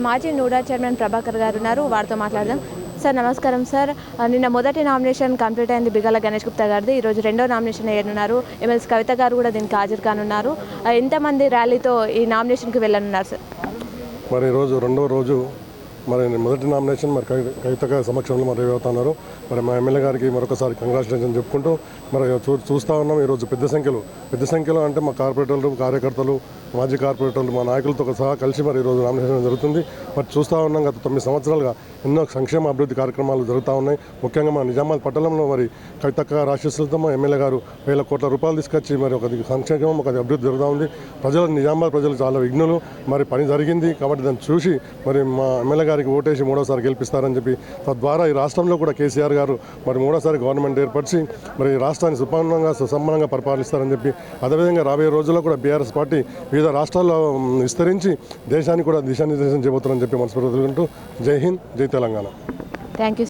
మాజీ NUDA chairman Prabhakar గారు ఉన్నారు. వారితో మాట్లాడదాం. సార్ నమస్కారం సార్. నిన్న మొదటి నామినేషన్ కంప్లీట్ అయింది బిగల గణేష్ గుప్తా గారిది. ఈరోజు రెండో నామినేషన్ వేయనున్నారు. ఎమ్మెల్సీ కవిత గారు కూడా దీనికి హాజరు కానున్నారు. ఎంతమంది ర్యాలీతో ఈ నామినేషన్కి వెళ్ళనున్నారు సార్? మరి ఈరోజు రెండో రోజు మరి మొదటి నామినేషన్ మరి కవి- కవిత గారి సమక్షంలో మరి అవుతున్నారు మరి మా ఎమ్మెల్యే గారికి మరొకసారి కంగ్రాచులేషన్ చెప్పుకుంటూ మరి చూ చూస్తూ ఉన్నాం. ఈరోజు పెద్ద సంఖ్యలో పెద్ద సంఖ్యలో అంటే మా కార్పొరేటర్లు కార్యకర్తలు మాజీ కార్పొరేటర్లు మా నాయకులతో సహా కలిసి మరి ఈరోజు నామినేషన్ జరుగుతుంది. మరి చూస్తూ ఉన్నాం గత తొమ్మిది సంవత్సరాలుగా ఎన్నో సంక్షేమ అభివృద్ధి కార్యక్రమాలు జరుగుతూ ఉన్నాయి. ముఖ్యంగా మా నిజామాబాద్ పట్టణంలో మరి కవితక్క రాశిస్తులతో మా ఎమ్మెల్యే గారు వేల కోట్ల రూపాయలు తీసుకొచ్చి మరి ఒక సంక్షేమం ఒక అభివృద్ధి జరుగుతూ ఉంది. ప్రజలు నిజామాబాద్ ప్రజలు చాలా విఘ్నులు. మరి పని జరిగింది కాబట్టి దాన్ని చూసి మరి మా ఎమ్మెల్యే గారికి ఓటేసి మూడోసారి గెలిపిస్తారని చెప్పి తద్వారా ఈ రాష్ట్రంలో కూడా కేసీఆర్ గారు మరి మూడోసారి గవర్నమెంట్ ఏర్పరిచి మరి ఈ రాష్ట్రాన్ని సుపన్నంగా సుసంపన్నంగా పరిపాలిస్తారని చెప్పి అదేవిధంగా రాబోయే రోజుల్లో కూడా బీఆర్ఎస్ పార్టీ వివిధ రాష్ట్రాల్లో విస్తరించి దేశానికి కూడా దిశానిర్దేశం చేయబోతున్నారని చెప్పి మనస్ఫూర్తి జై హింద్ జై తెలంగాణ. Thank you